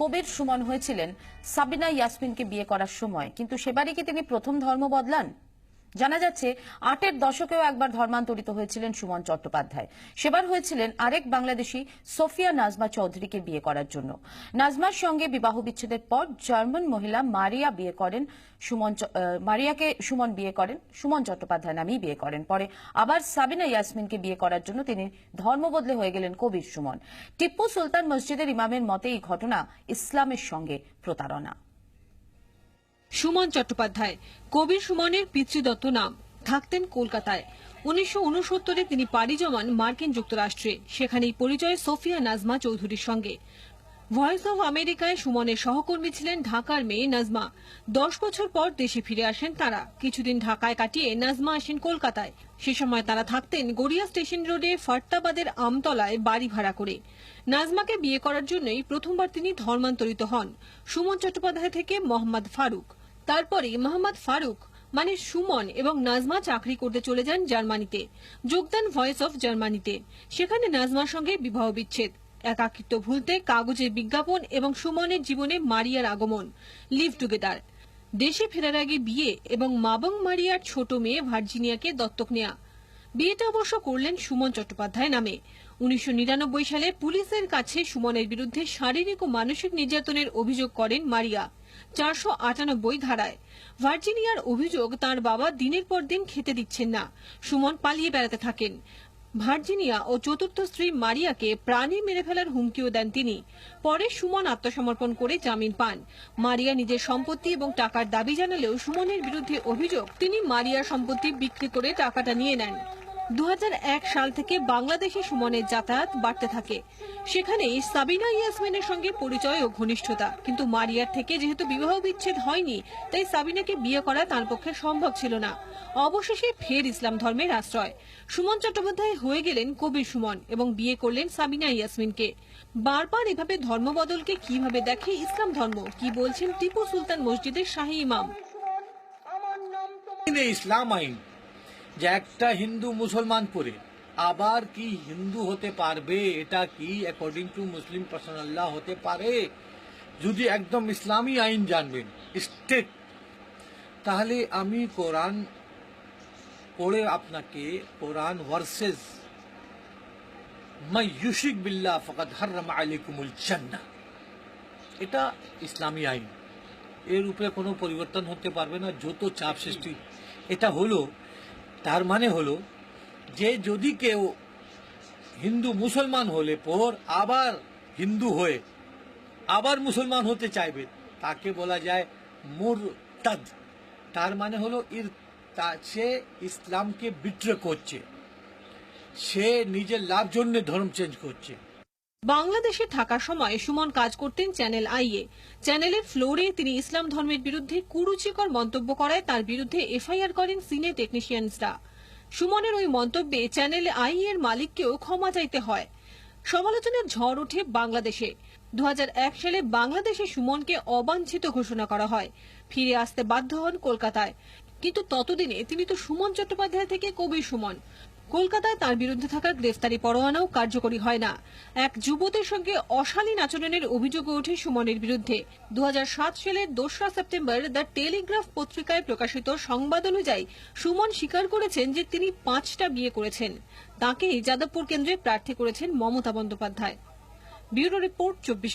কবির সুমন হয়েছিলেন সাবিনা ইয়াসমিনকে বিয়ে করার সময়। কিন্তু সেবারই কি তিনি প্রথম ধর্ম বদলান? জানা যাচ্ছে, আটের দশকেও একবার ধর্মান্তরিত হয়েছিলেন সুমন চট্টোপাধ্যায়। সেবার হয়েছিলেন আরেক বাংলাদেশি, সোফিয়া নাজমা চৌধুরীকে বিয়ে করার জন্য। নাজমার সঙ্গে বিবাহ বিচ্ছেদের পর জার্মান মহিলা মারিয়া বিয়ে করেন সুমন মারিয়াকে সুমন বিয়ে করেন, সুমন চট্টোপাধ্যায় নামেই বিয়ে করেন। পরে আবার সাবিনা ইয়াসমিনকে বিয়ে করার জন্য তিনি ধর্ম বদলে হয়ে গেলেন কবির সুমন। টিপ্পু সুলতান মসজিদের ইমামের মতে এই ঘটনা ইসলামের সঙ্গে প্রতারণা। সুমন চট্টোপাধ্যায়। কবির সুমনের পিতৃদত্ত নাম। থাকতেন কলকাতায়। উনিশশো উনসত্তরে তিনি পাড়ি জমান মার্কিন যুক্তরাষ্ট্রে। সেখানেই পরিচয় সোফিয়া নাজমা চৌধুরীর সঙ্গে। ভয়েস অব আমেরিকায় সুমনের সহকর্মী ছিলেন ঢাকার মেয়ে নাজমা। দশ বছর পর দেশে ফিরে আসেন তারা। কিছুদিন ঢাকায় কাটিয়ে নাজমা আসেন কলকাতায়। সে সময় তারা থাকতেন গড়িয়া স্টেশন রোডে ফাট্টাবাদের আমতলায় বাড়ি ভাড়া করে। নাজমাকে বিয়ে করার জন্যই প্রথমবার তিনি ধর্মান্তরিত হন। সুমন চট্টোপাধ্যায় থেকে মোহাম্মদ ফারুক। তারপরে মোহাম্মদ ফারুক মানে সুমন এবং নাজমা চাকরি করতে চলে যান জার্মানিতে। যোগদান ভয়েস অফ জার্মানিতে। সেখানে নাজমার সঙ্গে বিবাহ বিচ্ছেদ। একাকিত্ব ভুলতে কাগজের বিজ্ঞাপন এবং সুমনের জীবনে মারিয়ার আগমন। লিভ টুগেদার দেশে ফেরার আগে বিয়ে এবং মাবং মারিয়ার ছোট মেয়ে ভার্জিনিয়াকে দত্তক নেয়া। বিয়েটা অবশ্য করলেন সুমন চট্টোপাধ্যায় নামে। উনিশশো নিরানব্বই সালে পুলিশের কাছে সুমনের বিরুদ্ধে শারীরিক ও মানসিক নির্যাতনের অভিযোগ করেন মারিয়া, চারশো আটানব্বই ধারায়। ভার্জিনিয়ার অভিযোগ, তার বাবা দিনের পর দিন খেতে দিচ্ছেন না, সুমন পালিয়ে বেড়াতে থাকেন। ভার্জিনিয়া ও চতুর্থ স্ত্রী মারিয়াকে প্রাণী মেরে ফেলার হুমকিও দেন তিনি। পরে সুমন আত্মসমর্পণ করে জামিন পান। মারিয়া নিজের সম্পত্তি এবং টাকার দাবি জানালেও সুমনের বিরুদ্ধে অভিযোগ, তিনি মারিয়ার সম্পত্তি বিক্রি করে টাকাটা নিয়ে নেন। দু হাজার এক সাল থেকে বাংলাদেশে সুমনের যাতায়াত বাড়তে থাকে। সেখানেই সাবিনা ইয়াসমিনের সঙ্গে পরিচয় ও ঘনিষ্ঠতা। কিন্তু মারিয়ার থেকে যেহেতু বিবাহ বিচ্ছেদ হয়নি তাই সাবিনাকে বিয়ে করা তার পক্ষে সম্ভব ছিল না। অবশেষে ফের ইসলাম ধর্মের আশ্রয়। সুমন চট্টোপাধ্যায় হয়ে গেলেন কবির সুমন এবং বিয়ে করলেন সাবিনা ইয়াসমিনকে। বারবার এভাবে ধর্মবদলকে কীভাবে দেখে ইসলাম ধর্ম? কি বলছেন টিপু সুলতান মসজিদের শাহী ইমাম? ইসলাম আইন যে একটা হিন্দু মুসলমান পরে আবার কি হিন্দু হতে পারবে? এটা কি অ্যাকর্ডিং টু মুসলিম পার্সোনাল্লাহ হতে পারে? যদি একদম ইসলামী আইন জানবেন স্টেট তাহলে আমি কোরআন পড়ে আপনাকে, কোরআন ভার্সেস মাই ইউশিক বিল্লাহ ফকাত হাররাম আলাইকুমুল জান্নাহ। এটা ইসলামী আইন। এর উপরে কোনো পরিবর্তন হতে পারবে না, যত চাপ সৃষ্টি। এটা হলো তার মানে হলো যে যদি কেউ হিন্দু মুসলমান হলে পর আবার হিন্দু হয়ে আবার মুসলমান হতে চাইবে, তাকে বলা যায় মুরতাদ। তার মানে হলো ইর সে ইসলামকে বিট্রে করছে। সে নিজের লাভ জন্য ধর্ম চেঞ্জ করছে। বাংলাদেশে থাকার সময় সুমন কাজ করতেন চ্যানেল আইয়ে চ্যানেলের ফ্লোরে তিনি ইসলাম ধর্মের বিরুদ্ধে কুরুচিকর মন্তব্য করায় তার বিরুদ্ধে এফআইআর করেন সিনে টেকনিশিয়ানসরা। সুমনের ওই মন্তব্যে চ্যানেল আই এর মালিককেও ক্ষমা চাইতে হয়। সমালোচনার ঝড় ওঠে বাংলাদেশে। দু হাজার এক সালে বাংলাদেশে সুমনকে অবাঞ্ছিত ঘোষণা করা হয়। ফিরে আসতে বাধ্য হন কলকাতায়। কিন্তু ততদিনে তিনি তো সুমন চট্টোপাধ্যায় থেকে কবি সুমন। কলকাতায় তার বিরুদ্ধে থাকা গ্রেফতারি পরোয়ানাও কার্যকরী হয় না। এক যুবতীর সঙ্গে অশালীন আচরণের অভিযোগ ওঠে সুমনের বিরুদ্ধে। দু হাজার সাত সালের দোসরা সেপ্টেম্বর দ্য টেলিগ্রাফ পত্রিকায় প্রকাশিত সংবাদ অনুযায়ী সুমন স্বীকার করেছেন যে তিনি পাঁচটা বিয়ে করেছেন। তাকেই যাদবপুর কেন্দ্রে প্রার্থী করেছেন মমতা বন্দ্যোপাধ্যায়। ব্যুরো রিপোর্ট চব্বিশ